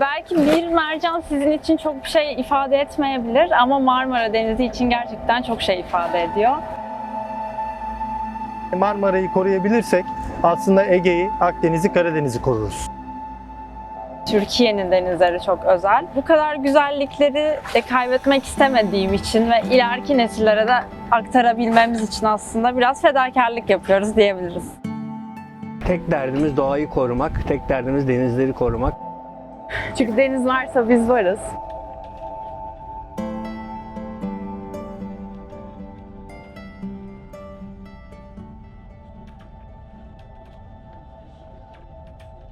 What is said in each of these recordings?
Belki bir mercan sizin için çok bir şey ifade etmeyebilir ama Marmara Denizi için gerçekten çok şey ifade ediyor. Marmara'yı koruyabilirsek aslında Ege'yi, Akdeniz'i, Karadeniz'i koruruz. Türkiye'nin denizleri çok özel. Bu kadar güzellikleri de kaybetmek istemediğim için ve ileriki nesillere de aktarabilmemiz için aslında biraz fedakarlık yapıyoruz diyebiliriz. Tek derdimiz doğayı korumak, tek derdimiz denizleri korumak. Çünkü deniz varsa biz varız.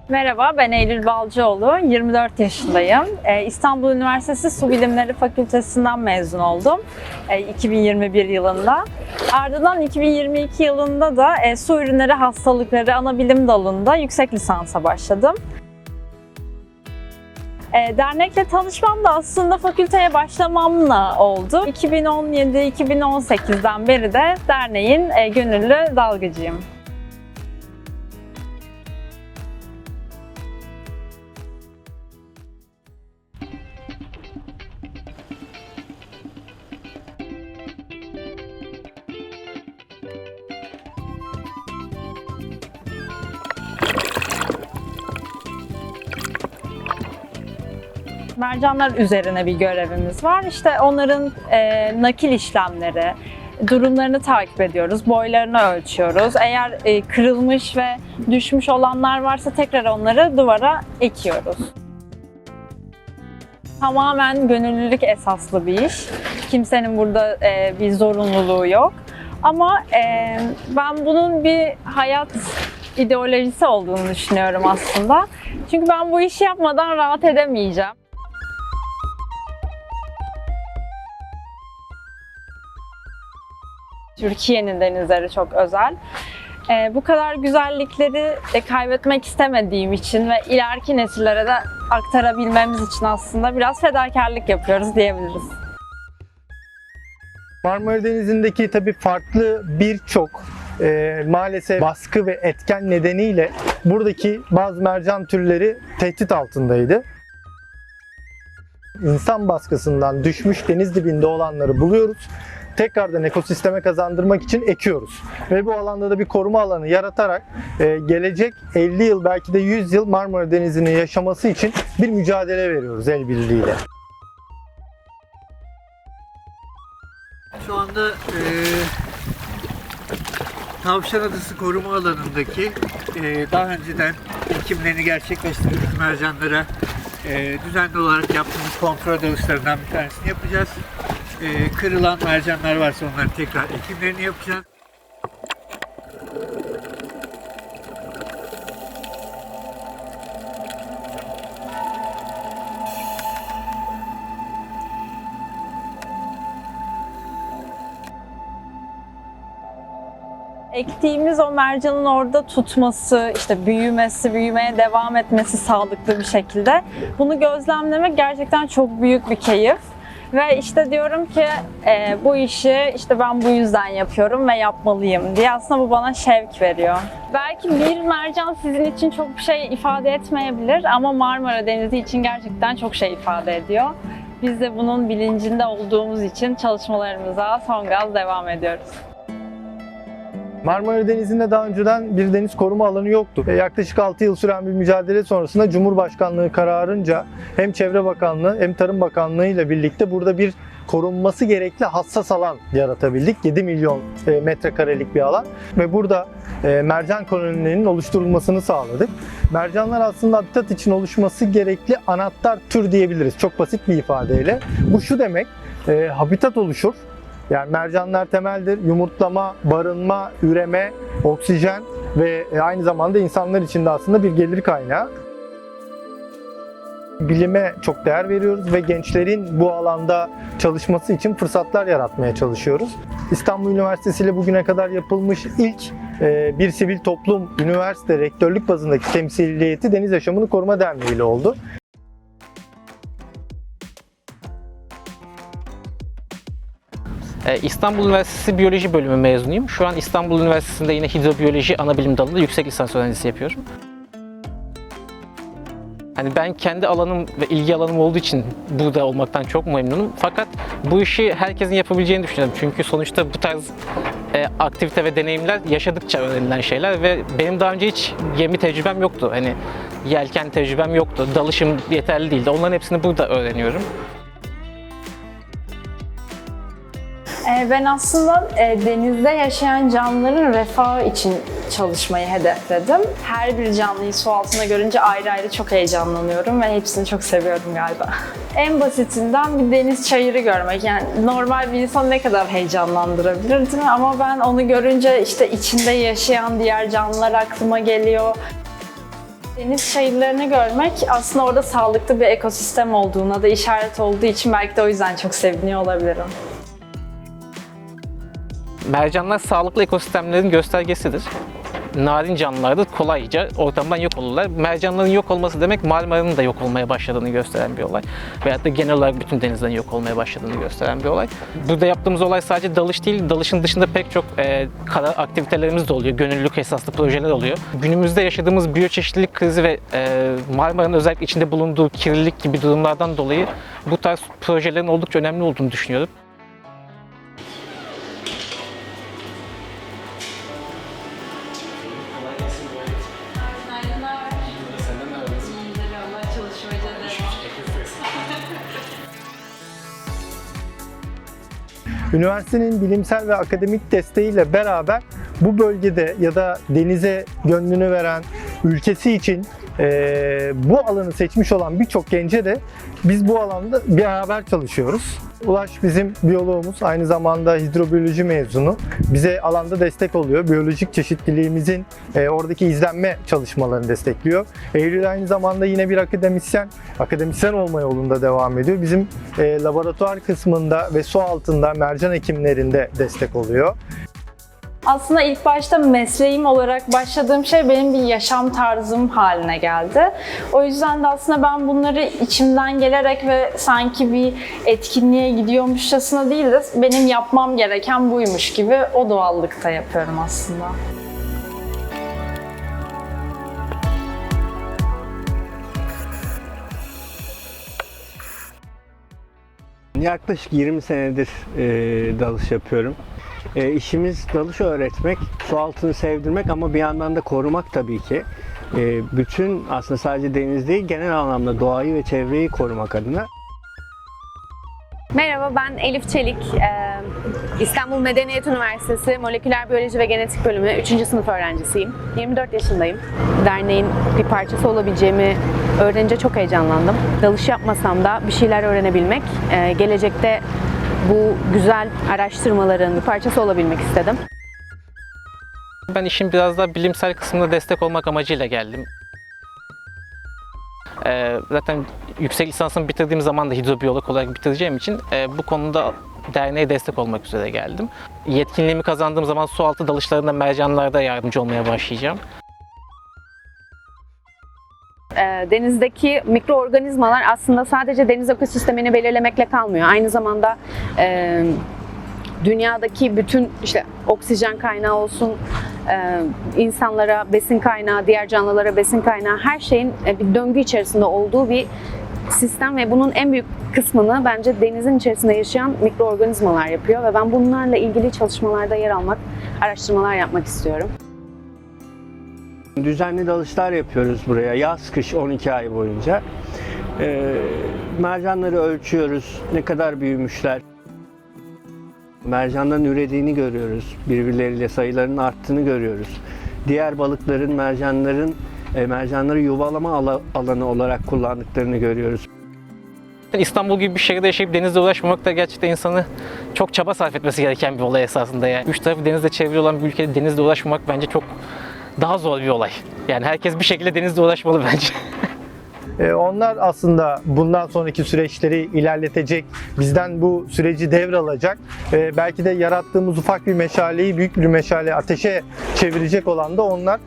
Merhaba, ben Eylül Balcıoğlu. 24 yaşındayım. Ee, İstanbul Üniversitesi Su Bilimleri Fakültesinden mezun oldum. Ee, 2021 yılında. Ardından 2022 yılında da e, su ürünleri hastalıkları ana bilim dalında yüksek lisansa başladım. E, dernekle tanışmam da aslında fakülteye başlamamla oldu. 2017-2018'den beri de derneğin e, gönüllü dalgıcıyım. Mercanlar üzerine bir görevimiz var. İşte onların e, nakil işlemleri, durumlarını takip ediyoruz, boylarını ölçüyoruz. Eğer e, kırılmış ve düşmüş olanlar varsa tekrar onları duvara ekiyoruz. Tamamen gönüllülük esaslı bir iş. Kimsenin burada e, bir zorunluluğu yok. Ama e, ben bunun bir hayat ideolojisi olduğunu düşünüyorum aslında. Çünkü ben bu işi yapmadan rahat edemeyeceğim. Türkiye'nin denizleri çok özel. Ee, bu kadar güzellikleri de kaybetmek istemediğim için ve ileriki nesillere de aktarabilmemiz için aslında biraz fedakarlık yapıyoruz diyebiliriz. Marmara Denizi'ndeki tabii farklı birçok e, maalesef baskı ve etken nedeniyle buradaki bazı mercan türleri tehdit altındaydı. İnsan baskısından düşmüş deniz dibinde olanları buluyoruz. Tekrardan ekosisteme kazandırmak için ekiyoruz. Ve bu alanda da bir koruma alanı yaratarak e, gelecek 50 yıl belki de 100 yıl Marmara Denizi'nin yaşaması için bir mücadele veriyoruz el birliğiyle. Şu anda eee Tavşan Adası koruma alanındaki eee, daha önceden ekimlerini gerçekleştirdik mercanlara eee, düzenli olarak yaptığımız kontrol dalışlarından bir tanesini yapacağız. Eee, kırılan mercanlar varsa onları tekrar ekimlerini yapacağız. Ektiğimiz o mercanın orada tutması, işte büyümesi, büyümeye devam etmesi sağlıklı bir şekilde. Bunu gözlemlemek gerçekten çok büyük bir keyif. Ve işte diyorum ki e, bu işi işte ben bu yüzden yapıyorum ve yapmalıyım diye aslında bu bana şevk veriyor. Belki bir mercan sizin için çok bir şey ifade etmeyebilir ama Marmara Denizi için gerçekten çok şey ifade ediyor. Biz de bunun bilincinde olduğumuz için çalışmalarımıza son gaz devam ediyoruz. Marmara Denizi'nde daha önceden bir deniz koruma alanı yoktu. E, Yaklaşık 6 yıl süren bir mücadele sonrasında Cumhurbaşkanlığı kararınca hem Çevre Bakanlığı hem Tarım Bakanlığı ile birlikte burada bir korunması gerekli hassas alan yaratabildik. 7 milyon e, metrekarelik bir alan ve burada e, mercan kolonilerinin oluşturulmasını sağladık. Mercanlar aslında habitat için oluşması gerekli anahtar tür diyebiliriz. Çok basit bir ifadeyle. Bu şu demek, habitat oluşur. Yani mercanlar temeldir. Yumurtlama, barınma, üreme, oksijen ve e, aynı zamanda insanlar için de aslında bir gelir kaynağı. Bilime çok değer veriyoruz ve gençlerin bu alanda çalışması için fırsatlar yaratmaya çalışıyoruz. İstanbul Üniversitesi ile bugüne kadar yapılmış ilk e, bir sivil toplum üniversite rektörlük bazındaki temsiliyeti Deniz Yaşamını Koruma Derneği ile oldu. İstanbul Üniversitesi Biyoloji Bölümü mezunuyum. Şu an İstanbul Üniversitesi'nde yine hidrobiyoloji ana bilim dalında yüksek lisans öğrencisi yapıyorum. Hani ben kendi alanım ve ilgi alanım olduğu için burada olmaktan çok memnunum. Fakat bu işi herkesin yapabileceğini düşünüyorum. Çünkü sonuçta bu tarz e, aktivite ve deneyimler yaşadıkça öğrenilen şeyler ve benim daha önce hiç gemi tecrübem yoktu. Hani yelken tecrübem yoktu. Dalışım yeterli değildi. Onların hepsini burada öğreniyorum. Ben aslında e, denizde yaşayan canlıların refahı için çalışmayı hedefledim. Her bir canlıyı su altında görünce ayrı ayrı çok heyecanlanıyorum ve hepsini çok seviyorum galiba. En basitinden bir deniz çayırı görmek. Yani normal bir insan ne kadar heyecanlandırabilir değil mi? Ama ben onu görünce işte içinde yaşayan diğer canlılar aklıma geliyor. Deniz çayırlarını görmek aslında orada sağlıklı bir ekosistem olduğuna da işaret olduğu için belki de o yüzden çok seviniyor olabilirim. Mercanlar sağlıklı ekosistemlerin göstergesidir. Narin canlılar da kolayca ortamdan yok olurlar. Mercanların yok olması demek Marmara'nın da yok olmaya başladığını gösteren bir olay. Veyahut da genel olarak bütün denizlerin yok olmaya başladığını gösteren bir olay. Burada yaptığımız olay sadece dalış değil, dalışın dışında pek çok e, kara aktivitelerimiz de oluyor. Gönüllülük esaslı projeler oluyor. Günümüzde yaşadığımız biyoçeşitlilik krizi ve e, Marmara'nın özellikle içinde bulunduğu kirlilik gibi durumlardan dolayı bu tarz projelerin oldukça önemli olduğunu düşünüyorum. Üniversitenin bilimsel ve akademik desteğiyle beraber bu bölgede ya da denize gönlünü veren ülkesi için eee, bu alanı seçmiş olan birçok gence de biz bu alanda beraber çalışıyoruz. Ulaş bizim biyoloğumuz, aynı zamanda hidrobiyoloji mezunu. Bize alanda destek oluyor. Biyolojik çeşitliliğimizin e, oradaki izlenme çalışmalarını destekliyor. Eylül aynı zamanda yine bir akademisyen, akademisyen olma yolunda devam ediyor. Bizim e, laboratuvar kısmında ve su altında mercan ekimlerinde destek oluyor. Aslında ilk başta mesleğim olarak başladığım şey benim bir yaşam tarzım haline geldi. O yüzden de aslında ben bunları içimden gelerek ve sanki bir etkinliğe gidiyormuşçasına değil de benim yapmam gereken buymuş gibi o doğallıkta yapıyorum aslında. Yaklaşık 20 senedir e, dalış yapıyorum. E, işimiz dalış öğretmek, su altını sevdirmek ama bir yandan da korumak tabii ki. E, bütün aslında sadece deniz değil genel anlamda doğayı ve çevreyi korumak adına. Merhaba ben Elif Çelik. Ee, İstanbul Medeniyet Üniversitesi Moleküler Biyoloji ve Genetik Bölümü 3. sınıf öğrencisiyim. 24 yaşındayım. Derneğin bir parçası olabileceğimi öğrenince çok heyecanlandım. Dalış yapmasam da bir şeyler öğrenebilmek, e, gelecekte bu güzel araştırmaların bir parçası olabilmek istedim. Ben işin biraz daha bilimsel kısmına destek olmak amacıyla geldim. Ee, zaten yüksek lisansımı bitirdiğim zaman da hidrobiyolog olarak bitireceğim için e, bu konuda derneğe destek olmak üzere geldim. Yetkinliğimi kazandığım zaman su altı dalışlarında mercanlarda yardımcı olmaya başlayacağım. Denizdeki mikroorganizmalar aslında sadece deniz ekosistemini belirlemekle kalmıyor. Aynı zamanda e, dünyadaki bütün işte oksijen kaynağı olsun, e, insanlara besin kaynağı, diğer canlılara besin kaynağı her şeyin e, bir döngü içerisinde olduğu bir sistem ve bunun en büyük kısmını bence denizin içerisinde yaşayan mikroorganizmalar yapıyor ve ben bunlarla ilgili çalışmalarda yer almak, araştırmalar yapmak istiyorum. Düzenli dalışlar yapıyoruz buraya yaz kış 12 ay boyunca. E, mercanları ölçüyoruz, ne kadar büyümüşler. Mercanların ürediğini görüyoruz, birbirleriyle sayılarının arttığını görüyoruz. Diğer balıkların, mercanların e, mercanları yuvalama ala- alanı olarak kullandıklarını görüyoruz. İstanbul gibi bir şehirde yaşayıp denizle uğraşmamak da gerçekten insanı çok çaba sarf etmesi gereken bir olay esasında yani. Üç tarafı denizle çevrili olan bir ülkede denizle uğraşmamak bence çok daha zor bir olay. Yani herkes bir şekilde denizle uğraşmalı bence. E, Onlar aslında bundan sonraki süreçleri ilerletecek, bizden bu süreci devralacak. Belki de yarattığımız ufak bir meşaleyi büyük bir meşale ateşe çevirecek olan da onlar.